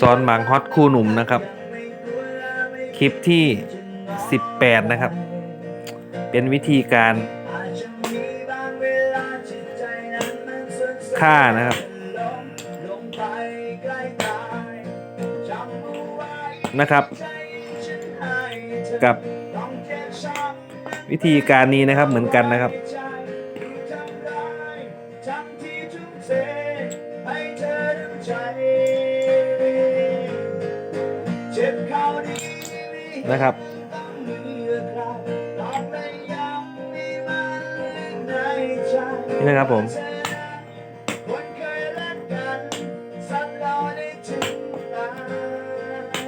สอนหมางฮอตคู่หนุ่มนะครับ คลิปที่ 18 นะครับ เป็นวิธีการฆ่านะครับ นะครับ กับวิธีการนี้นะครับเหมือนกันนะครับ นะครับ นี่นะครับผม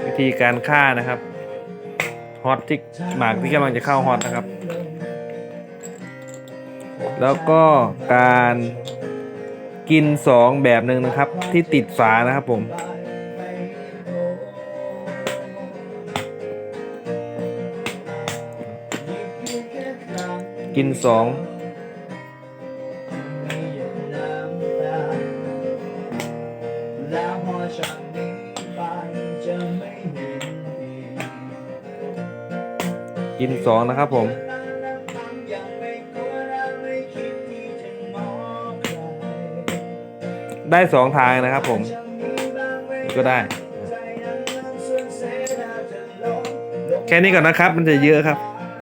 วิธีการฆ่านะครับฮอตที่หมากที่กำลังจะเข้าฮอตนะครับ แล้วก็การกินสองแบบหนึ่งนะครับ ที่ติดฝานะครับผม กินสองกินสองนะครับผมได้สองทางนะครับผม ก็ได้ แค่นี้ก่อนนะครับ มันจะเยอะครับ